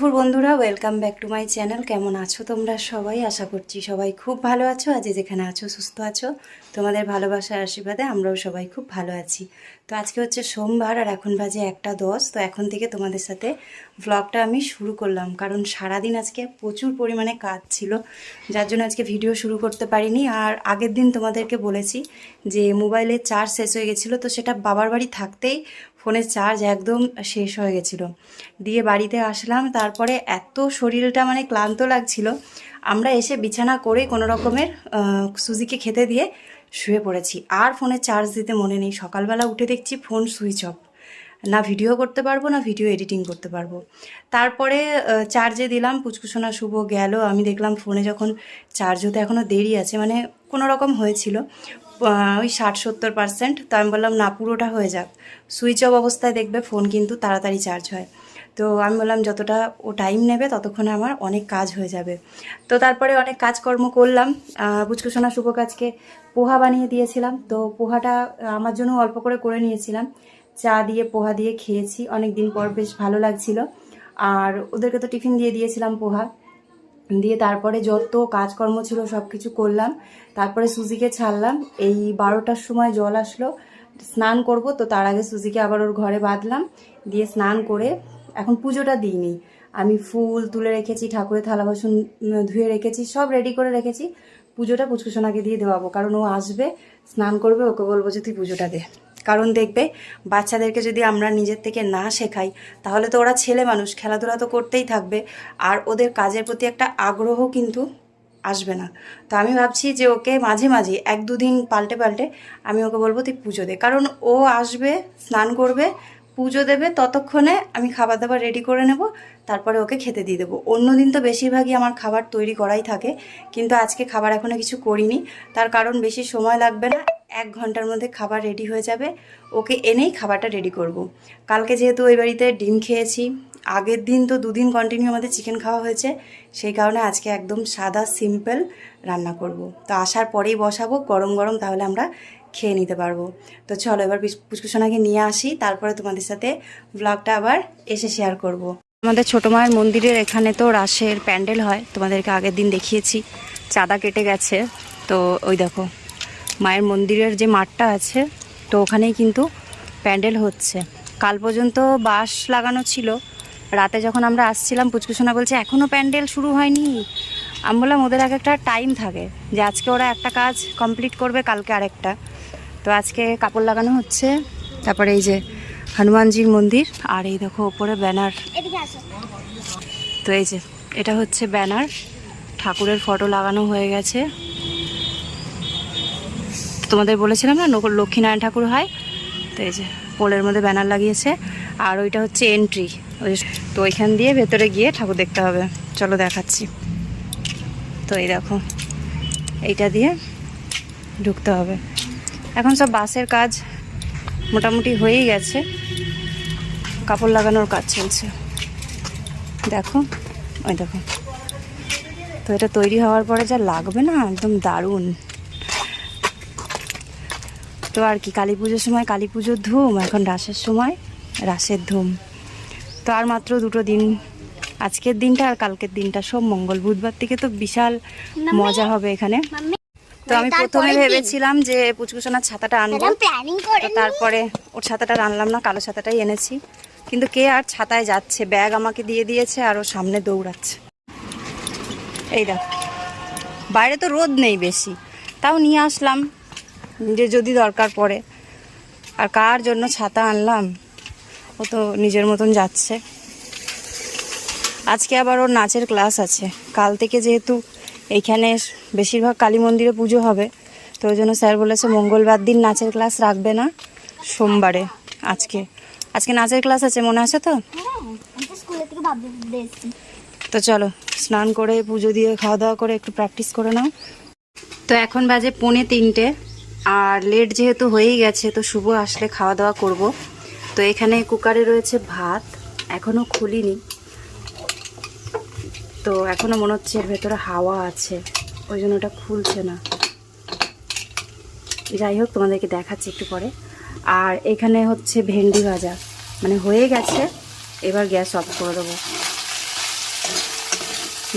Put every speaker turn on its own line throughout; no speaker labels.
দুপুর বন্ধুরা welcome back to my channel কেমন আছো তোমরা সবাই? আশা করছি সবাই খুব ভালো আছো। আজ যেখানে আছো, সুস্থ আছো। তোমাদের ভালোবাসার আশীর্বাদে আমরাও সবাই খুব ভালো আছি। তো আজকে হচ্ছে সোমবার আর এখন বাজে একটা দশ। তো এখন থেকে তোমাদের সাথে ভ্লগটা আমি শুরু করলাম। কারণ সারাদিন আজকে প্রচুর পরিমাণে কাজ ছিল, যার জন্য আজকে ভিডিও শুরু করতে পারিনি। আর আগের দিন তোমাদেরকে বলেছি যে মোবাইলে চার্জ শেষ হয়ে গেছিল, তো সেটা বাবার বাড়ি থাকতেই ফোনের চার্জ একদম শেষ হয়ে গেছিল। দিয়ে বাড়িতে আসলাম, তারপরে এত শরীরটা মানে ক্লান্ত লাগছিল। আমরা এসে বিছানা করে কোনো রকমের সুজিকে খেতে দিয়ে শুয়ে পড়েছি। আর ফোনে চার্জ দিতে মনে নেই। সকালবেলা উঠে দেখছি ফোন সুইচ অফ। না ভিডিও করতে পারব, না ভিডিও এডিটিং করতে পারব। তারপরে চার্জে দিলাম, পুচকুসোনা শুভ গেল। আমি দেখলাম ফোনে যখন চার্জ হতে এখনও দেরি আছে মানে কোনো রকম হয়েছিল। ওই ষাট, সত্তর পার্সেন্ট তো আমি বললাম, না, পুরোটা হয়ে যাক। সুইচ অফ অবস্থায় দেখবে ফোন কিন্তু তাড়াতাড়ি চার্জ হয়। তো আমি বললাম, যতটা ও টাইম নেবে, ততক্ষণে আমার অনেক কাজ হয়ে যাবে। তো তারপরে অনেক কাজকর্ম করলাম। বুচকুসোনা শুভ কাজকে পোহা বানিয়ে দিয়েছিলাম। তো পোহাটা আমার জন্য অল্প করে করে নিয়েছিলাম। চা দিয়ে, পোহা দিয়ে খেয়েছি। অনেক দিন পর বেশ ভালো লাগছিল। আর ওদেরকে তো টিফিন দিয়ে দিয়েছিলাম পোহা। দিয়ে তারপরে যত কাজকর্ম ছিল সব কিছু করলাম। তারপরে সুজিকে ছাড়লাম। এই বারোটার সময় জল আসলো। স্নান করব, তো তার আগে সুজিকে আবার ওর ঘরে বাঁধলাম। দিয়ে স্নান করে এখন পুজোটা দিইনি। আমি ফুল তুলে রেখেছি, ঠাকুরের থালা বাসন ধুয়ে রেখেছি, সব রেডি করে রেখেছি। পুজোটা পুচকুসোনাকে দিয়ে দেওয়াবো, কারণ ও আসবে, স্নান করবে, ওকে বলব যে তুই পুজোটা দে। কারণ দেখবে, বাচ্চাদেরকে যদি আমরা নিজের থেকে না শেখাই, তাহলে তো ওরা ছেলে মানুষ, খেলাধুলা তো করতেই থাকবে। আর ওদের কাজের প্রতি একটা আগ্রহ কিন্তু আসবে না। তো আমি ভাবছি যে ওকে মাঝে মাঝে, এক দুদিন পাল্টে পাল্টে আমি ওকে বলব, তুই পুজো দে। কারণ ও আসবে, স্নান করবে পুজো দেবে ততক্ষণে আমি খাবার দাবার রেডি করে নেব, তারপরে ওকে খেতে দিয়ে দেবো অন্যদিন তো বেশিরভাগই আমার খাবার তৈরি করাই থাকে, কিন্তু আজকে খাবার এখনও কিছু করিনি তার কারণ বেশি সময় লাগবে না, এক ঘণ্টার মধ্যে খাবার রেডি হয়ে যাবে, ওকে এনেই খাবারটা রেডি করব। কালকে যেহেতু ওই বাড়িতে ডিম খেয়েছি আগের দিন তো দুদিন কন্টিনিউ আমাদের চিকেন খাওয়া হয়েছে সেই কারণে আজকে একদম সাদা সিম্পল রান্না করব। তো আসার পরেই বসাবো, গরম গরম তাহলে আমরা খেয়ে নিতে পারব তো চলো এবার পুষ্কুসোনাকে নিয়ে আসি, তারপরে তোমাদের সাথে ব্লগটা আবার এসে শেয়ার করব। আমাদের ছোটো মায়ের মন্দিরের এখানে তো রাসের প্যান্ডেল হয়, তোমাদেরকে আগের দিন দেখিয়েছি চাঁদা কেটে গেছে, তো ওই দেখো, মায়ের মন্দিরের যে মাঠটা আছে, তো ওখানেই কিন্তু প্যান্ডেল হচ্ছে কাল পর্যন্ত বাঁশ লাগানো ছিল রাতে যখন আমরা আসছিলাম পুচকুসোনা বলছে এখনও প্যান্ডেল শুরু হয়নি? আমি বললাম ওদের এক একটা টাইম থাকে যে আজকে ওরা একটা কাজ কমপ্লিট করবে কালকে আরেকটা। তো আজকে কাপড় লাগানো হচ্ছে তারপরে এই যে হনুমানজির মন্দির আর এই দেখো ওপরে ব্যানার। তো এই যে এটা হচ্ছে ব্যানার ঠাকুরের ফটো লাগানো হয়ে গেছে। তোমাদের বলেছিলাম না লক্ষ্মীনারায়ণ ঠাকুর হয়? তো এই যে পোলের মধ্যে ব্যানার লাগিয়েছে আর ওইটা হচ্ছে এন্ট্রি তো ওইখান দিয়ে ভেতরে গিয়ে ঠাকুর দেখতে হবে। চলো দেখাচ্ছি। তো এই দেখো, এইটা দিয়ে ঢুকতে হবে। এখন সব বাসের কাজ মোটামুটি হয়েই গেছে। কাপড় লাগানোর কাজ চলছে। দেখো, ওই দেখো। তো এটা তৈরি হওয়ার পরে যা লাগবে না, একদম দারুণ। তো আর কি কালী পুজোর সময় কালী পুজোর ধুম, এখন রাসের সময় রাসের ধুম। তো আর মাত্র দুটো দিন। আজকের দিনটা আর কালকের দিনটা সব মঙ্গল। বুধবার থেকে তো বিশাল মজা হবে এখানে। তো আমি প্রথমে ভেবেছিলাম যে পুচকুসোনার ছাতাটা আনব। তারপরে ওর ছাতাটা আনলাম না কালো ছাতাটাই এনেছি। কিন্তু কে আর ছাতায় যাচ্ছে? ব্যাগ আমাকে দিয়ে দিয়েছে আর ও সামনে দৌড়াচ্ছে। এই দেখ। বাইরে তো রোদ নেই বেশি। তাও নিয়ে আসলাম। যে যদি দরকার পড়ে। আর কার জন্য ছাতা আনলাম? ও তো নিজের মতন যাচ্ছে। আজকে আবার ওর নাচের ক্লাস আছে। কাল থেকে যেহেতু এইখানে বেশিরভাগ কালী মন্দিরে পুজো হবে, তো ওই জন্য স্যার বলেছে মঙ্গলবার দিন নাচের ক্লাস রাখবে না, সোমবারে, আজকে। আজকে নাচের ক্লাস আছে, মনে আছে তো?
তো
চলো, স্নান করে, পুজো দিয়ে খাওয়া দাওয়া করে, একটু প্র্যাকটিস করে নাও। তো এখন বাজে পৌনে তিনটে, আর লেট যেহেতু হয়েই গেছে, তো শুভ আসলে খাওয়া দাওয়া করব। তো এখানে কুকারে রয়েছে ভাত এখনও খুলিনি। তো এখনও মনে হচ্ছে এর ভেতরে হাওয়া আছে, ওই জন্য ওটা খুলছে না। যাই হোক, তোমাদেরকে দেখাচ্ছি একটু পরে। আর এখানে হচ্ছে ভেন্ডি ভাজা মানে হয়ে গেছে, এবার গ্যাস অফ করে দেবো।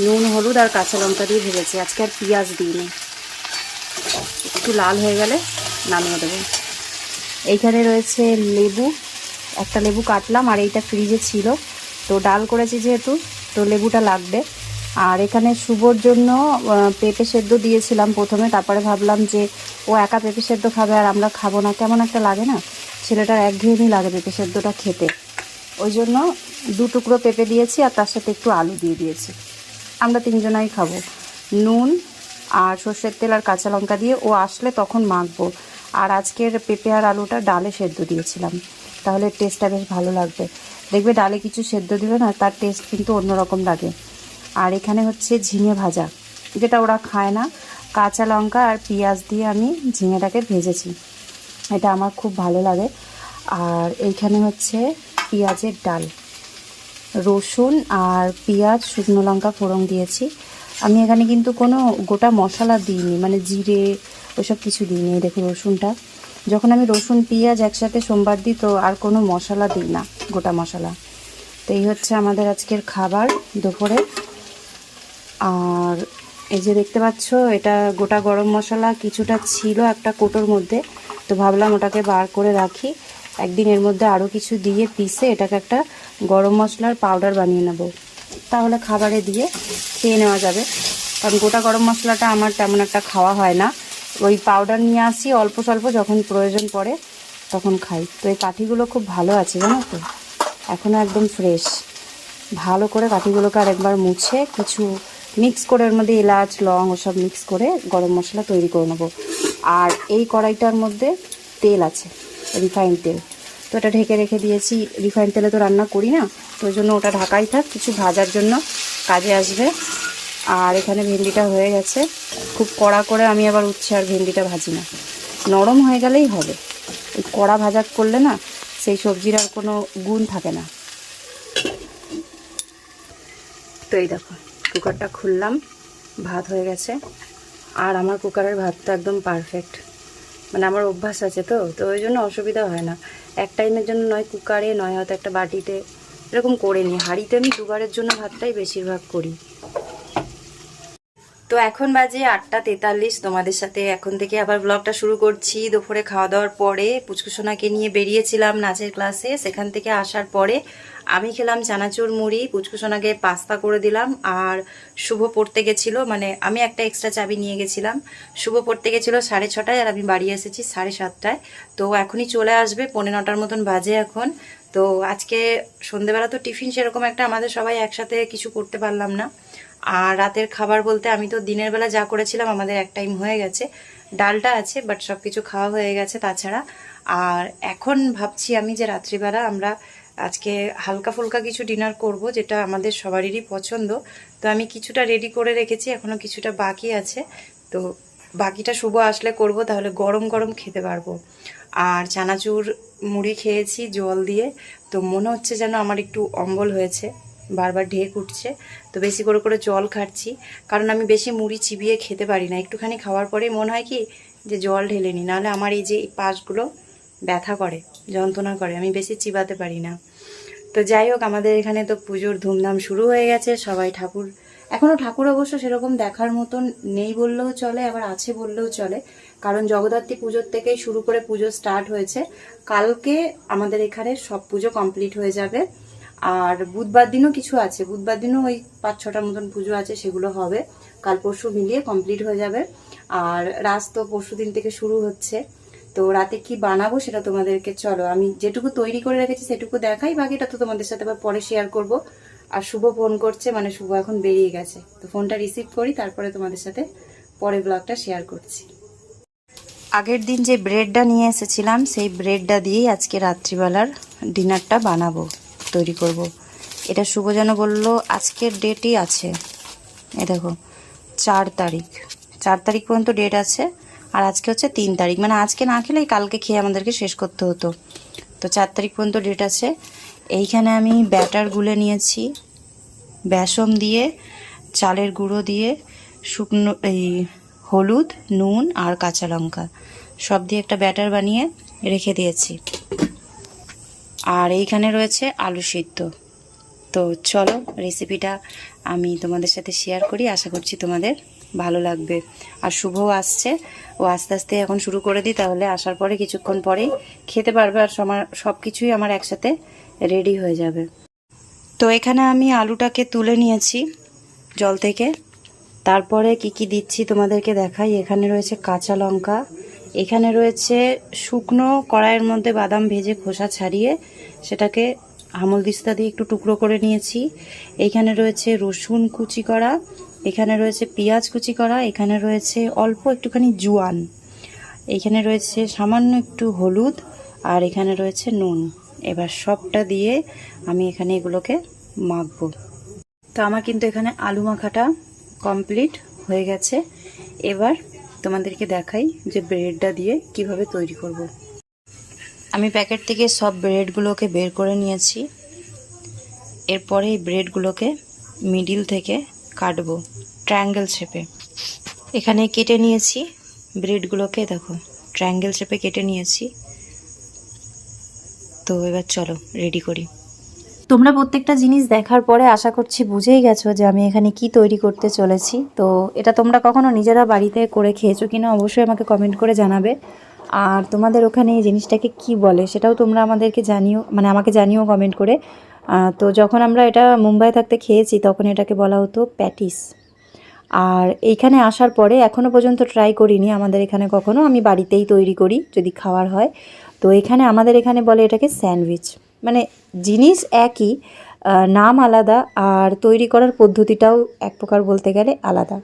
নুন, হলুদ আর কাঁচা লঙ্কা দিয়ে ভেজেছি, আজকে আর পেঁয়াজ দিইনি। একটু লাল হয়ে গেলে নামিয়ে দেবো। এইখানে রয়েছে লেবু একটা লেবু কাটলাম, আর এইটা ফ্রিজে ছিল। তো ডাল করেছি যেহেতু, তো লেবুটা লাগবে। আর এখানে শুভর জন্য পেঁপে সেদ্ধ দিয়েছিলাম প্রথমে। তারপরে ভাবলাম যে ও একা পেঁপে সেদ্ধ খাবে আর আমরা খাব না। কেমন একটা লাগে না? ছেলেটার একঘেয়েমি লাগে পেঁপে সেদ্ধটা খেতে। ওই জন্য দু টুকরো পেঁপে দিয়েছি, আর তার সাথে একটু আলু দিয়ে দিয়েছি। আমরা তিনজনাই খাব। নুন আর সর্ষের তেল আর কাঁচা লঙ্কা দিয়ে ও আসলে তখন মাখবো। আর আজকের পেঁপে আর আলুটা ডালে সেদ্ধ দিয়েছিলাম। তাহলে টেস্টটা বেশ ভালো লাগবে। দেখবে ডালে কিছু সেদ্ধ দিলে না, তার টেস্ট কিন্তু অন্যরকম লাগে। আর এখানে হচ্ছে ঝিঙে ভাজা, যেটা ওরা খায় না। কাঁচা লঙ্কা আর পেঁয়াজ দিয়ে আমি ঝিঙেটাকে ভেজেছি। এটা আমার খুব ভালো লাগে। আর এইখানে হচ্ছে পেঁয়াজের ডাল। রসুন আর পেঁয়াজ, শুকনো লঙ্কা ফোড়ন দিয়েছি। আমি এখানে কিন্তু কোনো গোটা মশলা দিইনি মানে জিরে, ওসব কিছু দিইনি। এই দেখো রসুনটা। যখন আমি রসুন, পেঁয়াজ একসাথে সোমবার দিই, তো আর কোনো মশলা দিই না, গোটা মশলা। তো এই হচ্ছে আমাদের আজকের খাবার দুপুরে। আর এই যে দেখতে পাচ্ছ, এটা গোটা গরম মশলা, কিছুটা ছিল একটা কোটোর মধ্যে। তো ভাবলাম ওটাকে বার করে রাখি। একদিন এর মধ্যে আরও কিছু দিয়ে পিষে এটাকে একটা গরম মশলার পাউডার বানিয়ে নেব। তাহলে খাবারে দিয়ে খেয়ে নেওয়া যাবে। কারণ গোটা গরম মশলাটা আমার তেমন একটা খাওয়া হয় না। ওই পাউডার নিয়ে আসি, অল্প স্বল্প যখন প্রয়োজন পড়ে তখন খাই। তো এই কাঠিগুলো খুব ভালো আছে, জানো তো? এখনও একদম ফ্রেশ ভালো করে কাঠিগুলোকে আর একবার মুছে কিছু মিক্স করে ওর মধ্যে এলাচ, লং ওসব মিক্স করে গরম মশলা তৈরি করে নেব। আর এই কড়াইটার মধ্যে তেল আছে রিফাইন তেল। তো এটা ঢেকে রেখে দিয়েছি। রিফাইন তেলে তো রান্না করি না, তো ওই জন্য ওটা ঢাকাই থাক, কিছু ভাজার জন্য কাজে আসবে। আর এখানে ভেন্ডিটা হয়ে গেছে। খুব কড়া করে আমি আবার উচ্ছে আর ভেন্ডিটা ভাজি না। নরম হয়ে গেলেই হবে। ওই কড়া ভাজা করলে না, সেই সবজির আর কোনো গুণ থাকে না। তো এই দেখো, কুকারটা খুললাম, ভাত হয়ে গেছে। আর আমার কুকারের ভাতটা একদম পারফেক্ট মানে আমার অভ্যাস আছে তো তো ওই জন্য অসুবিধা হয় না। এক টাইমের জন্য নয় কুকারে, নয় হয়তো একটা বাটিতে, এরকম করে নিই। হাঁড়িতে আমি দুবারের জন্য ভাতটাই বেশিরভাগ করি। তো এখন বাজে আটটা তেতাল্লিশ। তোমাদের সাথে এখন থেকে আবার ব্লগটা শুরু করছি। দুপুরে খাওয়া দাওয়ার পরে পুচকুসোনাকে নিয়ে বেরিয়েছিলাম নাচের ক্লাসে সেখান থেকে আসার পরে আমি খেলাম চানাচুর মুড়ি পুচকুসোনাকে পাস্তা করে দিলাম। আর শুভ পড়তে গেছিল মানে আমি একটা এক্সট্রা চাবি নিয়ে গেছিলাম। শুভ পড়তে গেছিল সাড়ে ছটায় আর আমি বাড়ি এসেছি সাড়ে সাতটায়। তো এখনই চলে আসবে পনেরো নটার মতন বাজে এখন। তো আজকে সন্ধেবেলা তো টিফিন সেরকম একটা, আমাদের সবাই একসাথে কিছু করতে পারলাম না। আর রাতের খাবার বলতে আমি তো দিনের বেলা যা করেছিলাম, আমাদের এক টাইম হয়ে গেছে। ডালটা আছে বাট সব কিছু খাওয়া হয়ে গেছে তাছাড়া। আর এখন ভাবছি আমি যে রাত্রিবেলা আমরা আজকে হালকা ফুলকা কিছু ডিনার করব, যেটা আমাদের সবারই পছন্দ। তো আমি কিছুটা রেডি করে রেখেছি এখনও কিছুটা বাকি আছে। তো বাকিটা শুভ আসলে করব, তাহলে গরম গরম খেতে পারব। আর চানাচুর মুড়ি খেয়েছি জল দিয়ে, তো মনে হচ্ছে যেন আমার একটু অম্বল হয়েছে। বারবার ঢেক উঠছে। তো বেশি করে করে জল খাচ্ছি। কারণ আমি বেশি মুড়ি চিবিয়ে খেতে পারি না। একটুখানি খাওয়ার পরেই মনে হয় কি যে জল ঢেলে নিই। নাহলে আমার এই যে পাশগুলো ব্যথা করে, যন্ত্রণা করে, আমি বেশি চিবাতে পারি না। তো যাই হোক, আমাদের এখানে তো পুজোর ধুমধাম শুরু হয়ে গেছে। সবাই ঠাকুর এখনও ঠাকুর অবশ্য সেরকম দেখার মতন নেই বললেও চলে, আবার আছে বললেও চলে। কারণ জগদ্ধাত্রী পুজোর থেকেই শুরু করে পুজো স্টার্ট হয়েছে। কালকে আমাদের এখানে সব পুজো কমপ্লিট হয়ে যাবে। আর বুধবার দিনও কিছু আছে। বুধবার দিনও ওই পাঁচ ছটার মতন পুজো আছে, সেগুলো হবে। কাল পরশু মিলিয়ে কমপ্লিট হয়ে যাবে। আর রাস তো পরশু দিন থেকে শুরু হচ্ছে। তো রাতে কি বানাবো সেটা তোমাদেরকে চলো, আমি যেটুকু তৈরি করে রেখেছি সেটুকু দেখাই, বাকিটা তো তোমাদের সাথে আবার পরে শেয়ার করব। আর শুভ ফোন করছে মানে শুভ এখন বেরিয়ে গেছে। তো ফোনটা রিসিভ করি, তারপরে তোমাদের সাথে পরে ব্লগটা শেয়ার করছি। আগের দিন যে ব্রেডটা নিয়ে এসেছিলাম, সেই ব্রেডটা দিয়েই আজকে রাত্রিবেলার ডিনারটা বানাবো। তৈরি করব। এটা শুভ যেন বলল, আজকের ডেটই আছে। এ দেখো, চার তারিখ। চার তারিখ পর্যন্ত ডেট আছে, আর আজকে হচ্ছে তিন তারিখ। মানে আজকে না খেলেই কালকে খেয়ে আমাদেরকে শেষ করতে হতো। তো চার তারিখ পর্যন্ত ডেট আছে। এইখানে আমি ব্যাটার গুলে নিয়েছি, বেসন দিয়ে, চালের গুঁড়ো দিয়ে, শুকনো, এই হলুদ, নুন আর কাঁচা লঙ্কা। সব দিয়ে একটা ব্যাটার বানিয়ে রেখে দিয়েছি। আর এইখানে রয়েছে আলু সিদ্ধ। তো চলো রেসিপিটা আমি তোমাদের সাথে শেয়ার করি। আশা করছি তোমাদের ভালো লাগবে। আর শুভও আসছে। ও আস্তে আস্তে এখন শুরু করে দিই, তাহলে আসার পরে কিছুক্ষণ পরেই খেতে পারবে আর আমার সব কিছুই আমার একসাথে রেডি হয়ে যাবে। তো এখানে আমি আলুটাকে তুলে নিয়েছি জল থেকে। তারপরে কি কি দিচ্ছি তোমাদেরকে দেখাই। এখানে রয়েছে কাঁচা লঙ্কা। এখানে রয়েছে শুকনো কড়াইয়ের মধ্যে বাদাম ভেজে খোসা ছাড়িয়ে সেটাকে আমল দিস্তা দিয়ে একটু টুকরো করে নিয়েছি। এখানে রয়েছে রসুন কুচি করা, এখানে রয়েছে পেঁয়াজ কুচি করা, এখানে রয়েছে অল্প একটুখানি জোয়ান। এখানে রয়েছে সামান্য একটু হলুদ আর এখানে রয়েছে নুন। এবার সবটা দিয়ে আমি এখানে এগুলোকে মাখবো। তো আমার কিন্তু এখানে আলু মাখাটা কমপ্লিট হয়ে গেছে। এবার তোমাদেরকে দেখাই যে ব্রেডটা দিয়ে কীভাবে তৈরি করব। আমি প্যাকেট থেকে সব ব্রেডগুলোকে বের করে নিয়েছি। এরপরে এই ব্রেডগুলোকে মিডিল থেকে কাটবো, ট্রায়াঙ্গেল শেপে। এখানে কেটে নিয়েছি ব্রেডগুলোকে, দেখো, ট্রায়াঙ্গেল শেপে কেটে নিয়েছি। তো এবার চলো, রেডি করি। তোমরা প্রত্যেকটা জিনিস দেখার পরে আশা করছি বুঝেই গেছো যে আমি এখানে কি তৈরি করতে চলেছি। তো এটা তোমরা কখনো নিজেরা বাড়িতে করে খেয়েছো কিনা অবশ্যই আমাকে কমেন্ট করে জানাবে। আর তোমাদের ওখানে এই জিনিসটাকে কি বলে সেটাও তোমরা আমাদেরকে জানিও মানে আমাকে জানিও কমেন্ট করে। তো যখন আমরা এটা মুম্বাই থাকতে খেয়েছি, তখন এটাকে বলা হতো প্যাটিস। আর এইখানে আসার পরে এখনও পর্যন্ত ট্রাই করিনি, আমাদের এখানে কখনো। আমি বাড়িতেই তৈরি করি, যদি খাওয়ার হয়। তো এখানে আমাদের এখানে বলে এটাকে স্যান্ডউইচ। মানে জিনিস একই নাম আলাদা, আর তৈরি করার পদ্ধতিটাও এক প্রকার বলতে গেলে আলাদা।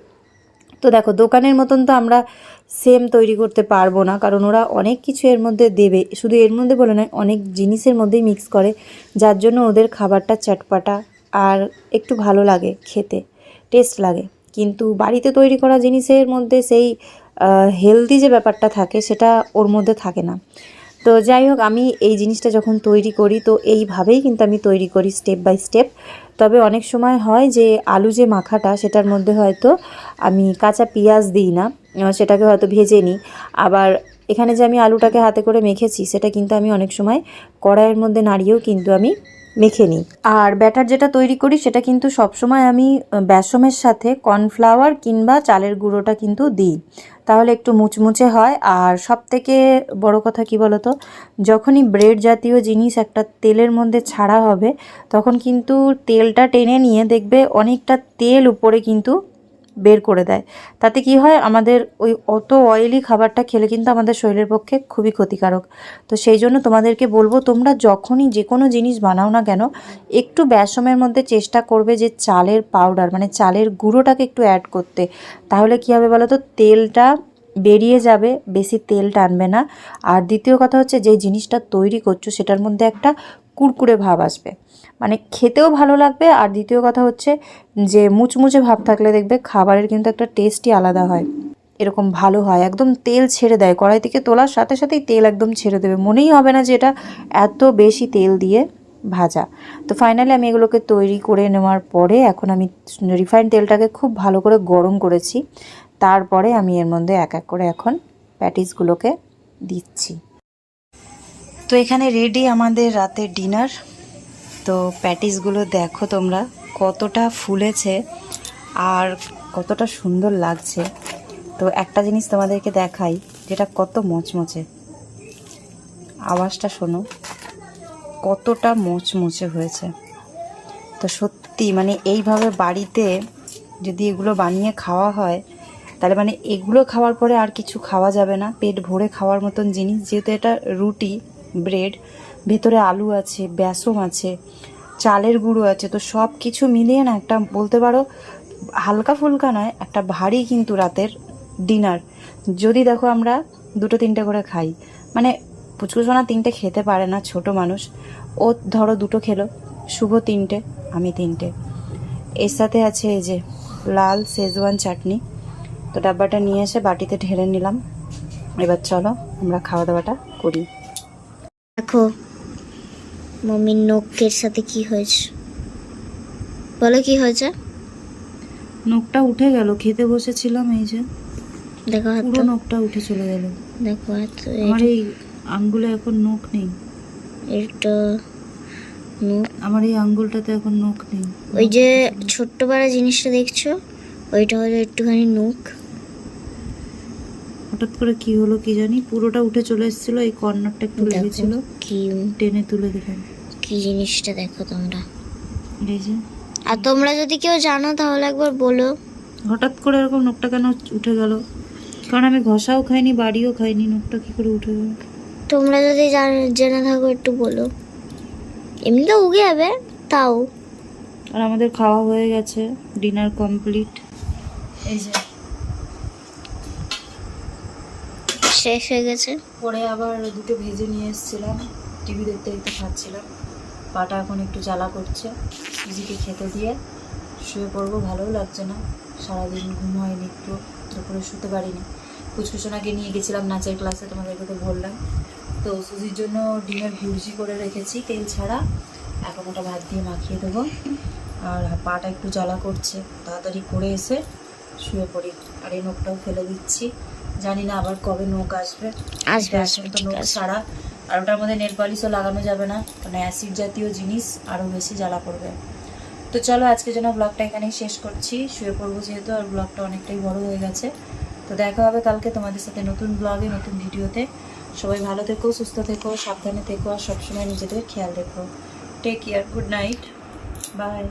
তো দেখো, দোকানের মতন তো আমরা সেম তৈরি করতে পারব না, কারণ ওরা অনেক কিছু এর মধ্যে দেবে। শুধু এর মধ্যে বলে নয়, অনেক জিনিসের মধ্যেই মিক্স করে, যার জন্য ওদের খাবারটা চটপাটা আর একটু ভালো লাগে খেতে টেস্ট লাগে। কিন্তু বাড়িতে তৈরি করা জিনিসের মধ্যে সেই হেলদি যে ব্যাপারটা থাকে, সেটা ওর মধ্যে থাকে না। তো যাই হোক, আমি এই জিনিসটা যখন তৈরি করি, তো এইভাবেই কিন্তু আমি তৈরি করি স্টেপ বাই স্টেপ তবে অনেক সময় হয় যে আলু যে মাখাটা সেটার মধ্যে হয়তো আমি কাঁচা পেঁয়াজ দিই না সেটাকে হয়তো ভেজে নিই। আবার এখানে যে আমি আলুটাকে হাতে করে মেখেছি, সেটা কিন্তু আমি অনেক সময় কড়াইয়ের মধ্যে নাড়িয়েও কিন্তু আমি মেখে নিই। আর ব্যাটার যেটা তৈরি করি, সেটা কিন্তু সবসময় আমি বেসমের সাথে কর্নফ্লাওয়ার কিংবা চালের গুঁড়োটা কিন্তু দিই। তাহলে একটু মুচমুচে হয়। আর সব থেকে বড় কথা কি বলতো? যখনই ব্রেড জাতীয় জিনিস একটা তেলের মধ্যে ছাড়া হবে, তখন কিন্তু তেলটা টেনে নিয়ে দেখবে অনেকটা তেল উপরে কিন্তু বের করে দেয়। তাতে কি হয়? আমাদের ওই অত অয়েলি খাবারটা খেলে কিন্তু আমাদের শরীরের পক্ষে খুবই ক্ষতিকারক। তো সেই জন্য তোমাদেরকে বলব, তোমরা যখনই যে কোনো জিনিস বানাও না কেন, একটু বেসমের মধ্যে চেষ্টা করবে যে চালের পাউডার মানে চালের গুঁড়োটাকে একটু অ্যাড করতে। তাহলে কী হবে বলো তো তেলটা বেরিয়ে যাবে, বেশি তেল টানবে না। আর দ্বিতীয় কথা হচ্ছে, যে জিনিসটা তৈরি করছ, সেটার মধ্যে একটা কুরকুরে ভাব আসবে। মানে খেতেও ভালো লাগবে, আর দ্বিতীয় কথা হচ্ছে যে মুচমুচে ভাব থাকলে দেখবে খাবারের কিন্তু একটা টেস্টই আলাদা হয়। এরকম ভালো হয়। একদম তেল ছেড়ে দেয়। কড়াই থেকে তোলার সাথে সাথেই তেল একদম ছেড়ে দেবে। মনেই হবে না যে এটা এত বেশি তেল দিয়ে ভাজা। তো ফাইনালি আমি এগুলোকে তৈরি করে নেওয়ার পরে এখন আমি রিফাইন্ড তেলটাকে খুব ভালো করে গরম করেছি। তারপরে আমি এর মধ্যে এক এক করে এখন প্যাটিসগুলোকে দিচ্ছি। তো এখানে রেডি আমাদের রাতের ডিনার তো প্যাটিসগুলো দেখো তোমরা, কতটা ফুলেছে আর কতটা সুন্দর লাগছে। তো একটা জিনিস তোমাদেরকে দেখাই, যেটা কত মচমচে। আওয়াজটা শোনো, কতটা মচমচে হয়েছে। তো সত্যি মানে এইভাবে বাড়িতে যদি এগুলো বানিয়ে খাওয়া হয়, তাহলে মানে এগুলো খাওয়ার পরে আর কিছু খাওয়া যাবে না। পেট ভরে খাওয়ার মতন জিনিস, যেহেতু এটা রুটি ব্রেড, ভেতরে আলু আছে বেসম আছে, চালের গুঁড়ো আছে, তো সব কিছু মিলিয়ে না একটা বলতে পারো হালকা ফুলকা নয়, একটা ভারী কিন্তু রাতের ডিনার যদি দেখো আমরা দুটো তিনটে করে খাই মানে পুচকুসোনা তিনটে খেতে পারে না, ছোট মানুষ। ও ধরো দুটো খেলো, শুভ তিনটে, আমি তিনটে। এর সাথে আছে এই যে লাল শেজওয়ান চাটনি। তো ডাব্বাটা নিয়ে এসে বাটিতে ঢেলে নিলাম। এবার চলো আমরা খাওয়া দাওয়াটা করি।
দেখো মম্মির নখের সাথে কি হয়েছে? বলো কি হয়েছে?
নখটা উঠে গেল খেতে বসেছিলাম এই যে।
দেখো হাত
পুরো নখটা উঠে চলে গেল।
দেখো হাত
আমার এই আঙ্গুলে এখন নখ নেই।
এটা নখ।
আমার এই আঙ্গুলটাতে এখন নখ নেই।
ওই যে ছোট্ট পাড়া জিনিসটা দেখছ ওইটা হলো একটুখানি নখ।
হঠাৎ করে কি হলো কি জানি পুরোটা উঠে চলে এসেছিল এই কর্নারটা একটু লেগেছিল।
কি
টেনে তুলে দিলাম
কি জিনিসটা দেখো তোমরা।
এই যে।
আর তোমরা যদি কেউ জানো তাহলে একবার বলো।
হঠাৎ করে এরকম নখটা কেন উঠে গেল? কারণ আমি ঘষাও খাইনি বাড়িও খাইনি নখটা কি করে উঠে গেল?
তোমরা যদি জান- জেনে থাকো একটু বলো। এমনিতে উগে যাবে তাও।
আর আমাদের খাওয়া হয়ে গেছে ডিনার কমপ্লিট। এই যে।
শেষ হয়ে গেছে।
পরে আবার দুটো ভেজে নিয়ে এসেছিলাম। টিভি দেখতে দেখতে খাচ্ছিলাম। পাটা এখন একটু জ্বালা করছে। সুজিকে খেতে দিয়ে শুয়ে পড়ব, ভালোও লাগছে না। সারাদিন ঘুম হয়নি, একটু দুপুরে শুতে পারিনি। কুচকুচনাকে নিয়ে গেছিলাম নাচের ক্লাসে, তোমাদেরকে তো বললাম। তো সুজির জন্য ডিমের ভুর্জি করে রেখেছি, তেল ছাড়া। এখন ওটা ভাত দিয়ে মাখিয়ে দেবো। আর পাটা একটু জ্বালা করছে, তাড়াতাড়ি করে এসে শুয়ে পড়ি। আর এই নোখটাও ফেলে দিচ্ছি। জানি না আবার কবে নখ আসবে।
আসবে আসবে
তো নখ ছাড়া। আর ওটার মধ্যে নেল পালিশও লাগানো যাবে না মানে অ্যাসিড জাতীয় জিনিস আরও বেশি জ্বালা পড়বে তো চলো আজকে জন্য ব্লগটা এখানেই শেষ করছি। শুয়ে পড়ব যেহেতু আর ব্লগটা অনেকটাই বড় হয়ে গেছে। তো দেখা হবে কালকে তোমাদের সাথে নতুন ব্লগে নতুন ভিডিওতে। সবাই ভালো থেকো সুস্থ থেকো সাবধানে থেকো আর সবসময় নিজেদের খেয়াল রেখো। Take care good night bye